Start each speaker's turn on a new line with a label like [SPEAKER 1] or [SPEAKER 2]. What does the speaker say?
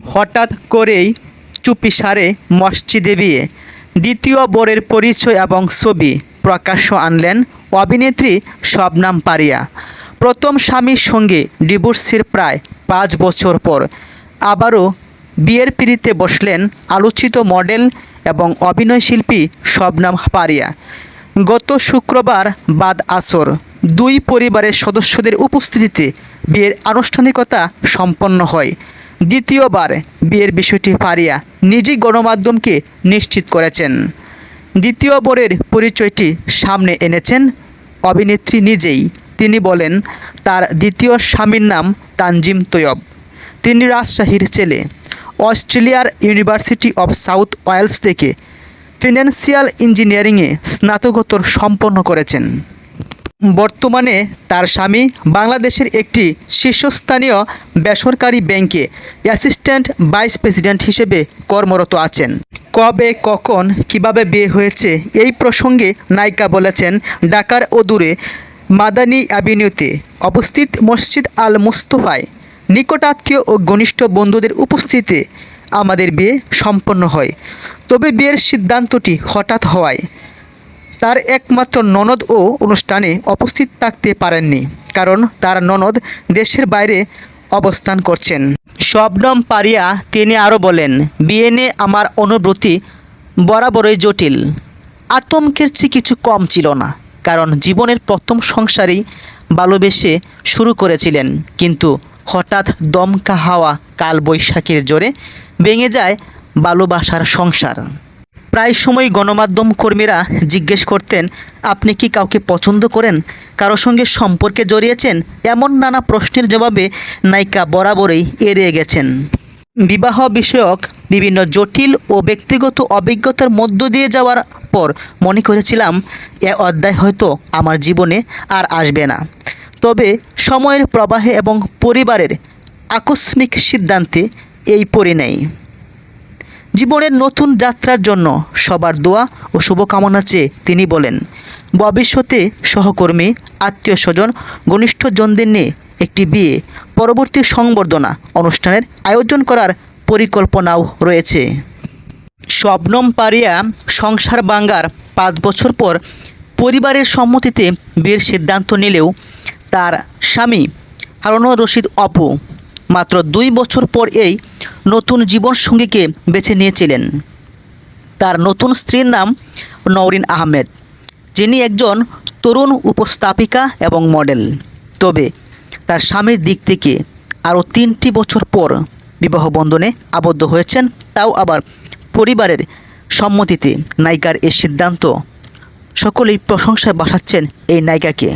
[SPEAKER 1] হঠাৎ করেই চুপিসারে মসজিদে বিয়ে। দ্বিতীয় বরের পরিচয় এবং ছবি প্রকাশ্য আনলেন অভিনেত্রী শবনাম পারিয়া। প্রথম স্বামীর সঙ্গে ডিভোর্সের প্রায় পাঁচ বছর পর আবারও বিয়ের পিড়িতে বসলেন আলোচিত মডেল এবং অভিনয়শিল্পী শবনাম পারিয়া। গত শুক্রবার বাদ আসর দুই পরিবারের সদস্যদের উপস্থিতিতে বিয়ের আনুষ্ঠানিকতা সম্পন্ন হয়। দ্বিতীয়বার বিয়ের বিষয়টি পারিয়া নিজেই গণমাধ্যমকে নিশ্চিত করেছেন। দ্বিতীয় বরের পরিচয়টি সামনে এনেছেন অভিনেত্রী নিজেই। তিনি বলেন, তার দ্বিতীয় স্বামীর নাম তানজিম তৈয়ব। তিনি রাজশাহীর ছেলে। অস্ট্রেলিয়ার ইউনিভার্সিটি অফ সাউথ ওয়েলস থেকে ফিনান্সিয়াল ইঞ্জিনিয়ারিংয়ে স্নাতকোত্তর সম্পন্ন করেছেন। বর্তমানে তার স্বামী বাংলাদেশের একটি শীর্ষস্থানীয় বেসরকারি ব্যাংকে অ্যাসিস্ট্যান্ট ভাইস প্রেসিডেন্ট হিসেবে কর্মরত আছেন। কবে, কখন, কীভাবে বিয়ে হয়েছে এই প্রসঙ্গে নায়িকা বলেছেন ঢাকার অদূরে মাদানী অ্যাভিনিউতে অবস্থিত মসজিদ আল মুস্তফায়। নিকটাত্মীয় ও ঘনিষ্ঠ বন্ধুদের উপস্থিতিতে আমাদের বিয়ে সম্পন্ন হয়। তবে বিয়ের সিদ্ধান্তটি হঠাৎ হওয়ায় তার একমাত্র ননদ ও অনুষ্ঠানে উপস্থিত থাকতে পারেননি, কারণ তার ননদ দেশের বাইরে অবস্থান করছেন। শবনম পারিয়া তিনি আরও বলেন, বিয়ে নিয়ে আমার অনুভূতি বরাবরই জটিল। আতঙ্কের চেয়ে কিছু কম ছিল না, কারণ জীবনের প্রথম সংসারেই ভালোবেসে শুরু করেছিলেন। কিন্তু হঠাৎ দমকা হাওয়া কাল বৈশাখীর জোরে ভেঙে যায় ভালোবাসার সংসার। প্রায় সময় গণমাধ্যম কর্মীরা জিজ্ঞেস করতেন, আপনি কি কাউকে পছন্দ করেন? কারও সঙ্গে সম্পর্কে জড়িয়েছেন? এমন নানা প্রশ্নের জবাবে নায়িকা বরাবরই এড়িয়ে গেছেন। বিবাহ বিষয়ক বিভিন্ন জটিল ও ব্যক্তিগত অভিজ্ঞতার মধ্য দিয়ে যাওয়ার পর মনে করেছিলাম, এ অধ্যায় হয়তো আমার জীবনে আর আসবে না। তবে সময়ের প্রবাহে এবং পরিবারের আকস্মিক সিদ্ধান্তে এই পরিণয়। জীবনের নতুন যাত্রার জন্য সবার দোয়া ও শুভকামনা চেয়ে তিনি বলেন ভবিষ্যতে সহকর্মী, আত্মীয় স্বজন ঘনিষ্ঠজনদের নিয়ে একটি বিয়ে, পরবর্তী সংবর্ধনা অনুষ্ঠানের আয়োজন করার পরিকল্পনাও রয়েছে। শবনম পারিয়া, সংসার বাঙ্গার পাঁচ বছর পর পরিবারের সম্মতিতে বিয়ের সিদ্ধান্ত নিলেও তার স্বামী হারুনুর রশিদ অপু। মাত্র দুই বছর পর এই নতুন জীবনসঙ্গীকে বেছে নিয়েছিলেন। তার নতুন স্ত্রীর নাম নওরিন আহমেদ, যিনি একজন তরুণ উপস্থাপিকা এবং মডেল। তবে তার স্বামীর দিক থেকে আরও তিনটি বছর পর বিবাহ বন্ধনে আবদ্ধ হয়েছেন, তাও আবার পরিবারের সম্মতিতে নায়িকার এই সিদ্ধান্ত সকলেই প্রশংসায় বাসাচ্ছেন এই নায়িকাকে।